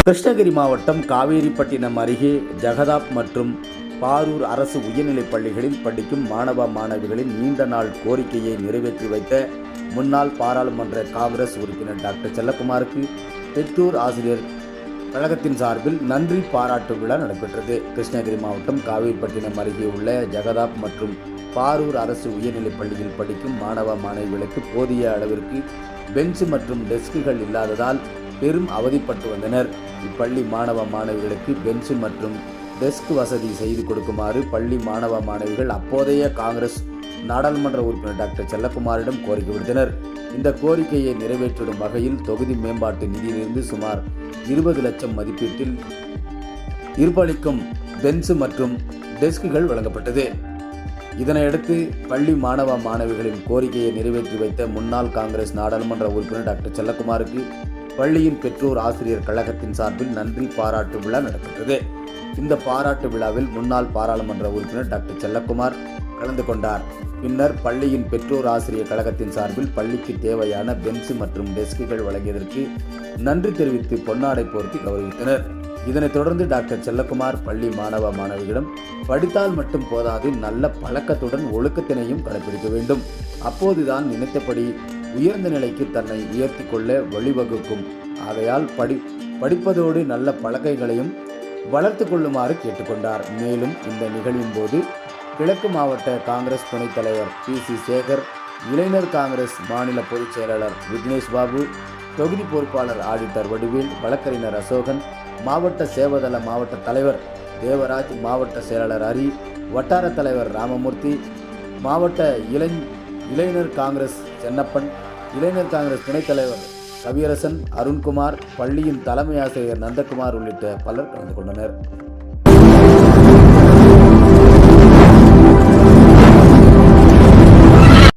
கிருஷ்ணகிரி மாவட்டம் காவேரிப்பட்டினம் அருகே ஜெகதாப் மற்றும் பாரூர் அரசு உயர்நிலைப் பள்ளிகளில் படிக்கும் மாணவ மாணவிகளின் நீண்ட நாள் கோரிக்கையை நிறைவேற்றி வைத்த முன்னாள் பாராளுமன்ற காங்கிரஸ் உறுப்பினர் டாக்டர் செல்லக்குமாருக்கு பெற்றோர் ஆசிரியர் கழகத்தின் சார்பில் நன்றி பாராட்டு விழா நடைபெற்றது. கிருஷ்ணகிரி மாவட்டம் காவேரிப்பட்டினம் அருகே உள்ள ஜெகதாப் மற்றும் பாரூர் அரசு உயர்நிலைப் பள்ளியில் படிக்கும் மாணவ மாணவிகளுக்கு போதிய அளவிற்கு பெஞ்சு மற்றும் டெஸ்குகள் இல்லாததால் பெரும் அவதிப்பட்டு வந்தனர். இப்பள்ளி மாணவ மாணவிகளுக்கு பெஞ்சு மற்றும் டெஸ்க் வசதி செய்து கொடுக்குமாறு பள்ளி மாணவ மாணவிகள் அப்போதைய காங்கிரஸ் நாடாளுமன்ற உறுப்பினர் டாக்டர் செல்லக்குமாரிடம் கோரிக்கை விடுத்தனர். இந்த கோரிக்கையை நிறைவேற்றிடும் வகையில் தொகுதி மேம்பாட்டு நிதியிலிருந்து சுமார் இருபது லட்சம் மதிப்பீட்டில் இருப்பளிக்கும் பென்சு மற்றும் டெஸ்குகள் வழங்கப்பட்டது. இதனையடுத்து பள்ளி மாணவ மாணவிகளின் கோரிக்கையை நிறைவேற்றி வைத்த முன்னாள் காங்கிரஸ் நாடாளுமன்ற உறுப்பினர் டாக்டர் செல்லக்குமாருக்கு பள்ளியின் பெற்றோர் ஆசிரியர் கழகத்தின் சார்பில் நன்றி பாராட்டு விழா நடைபெற்றது இந்த பாராட்டு விழாவில் முன்னாள் பாராளுமன்ற உறுப்பினர் டாக்டர் செல்லக்குமார் கலந்து கொண்டார். பின்னர் பள்ளியின் பெற்றோர் ஆசிரியர் கழகத்தின் சார்பில் பள்ளிக்கு தேவையான பென்சு மற்றும் டெஸ்குகள் வழங்கியதற்கு நன்றி தெரிவித்து பொன்னாடை போர்த்தி கௌரவித்தனர். இதனைத் தொடர்ந்து டாக்டர் செல்லக்குமார் பள்ளி மாணவ மாணவிகளிடம் படித்தால் மட்டும் போதாது நல்ல பழக்கத்துடன் ஒழுக்கத்தினையும் கடைபிடிக்க வேண்டும். அப்போதுதான் நினைத்தபடி உயர்ந்த நிலைக்கு தன்னை உயர்த்தி கொள்ள வழிவகுக்கும். ஆகையால் படி படிப்பதோடு நல்ல பழக்கைகளையும் வளர்த்து கொள்ளுமாறு கேட்டுக்கொண்டார் மேலும் இந்த நிகழ்வின் போது கிழக்கு மாவட்ட காங்கிரஸ் துணைத் தலைவர் பி சி சேகர் இளைஞர் காங்கிரஸ் மாநில பொதுச் செயலாளர் விக்னேஷ் பாபு தொகுதி பொறுப்பாளர் ஆடிட்டர் வடிவேல் வழக்கறிஞர் அசோகன் மாவட்ட சேவதள மாவட்ட தலைவர் தேவராஜ் மாவட்ட செயலாளர் ஹரி வட்டார தலைவர் ராமமூர்த்தி மாவட்ட இளை இளைஞர் காங்கிரஸ் சென்னப்பன் இளைஞர் காங்கிரஸ் துணைத் தலைவர் கவியரசன் அருண்குமார் பள்ளியின் தலைமை ஆசிரியர் நந்தகுமார் உள்ளிட்ட பலர் கலந்து கொண்டனர்.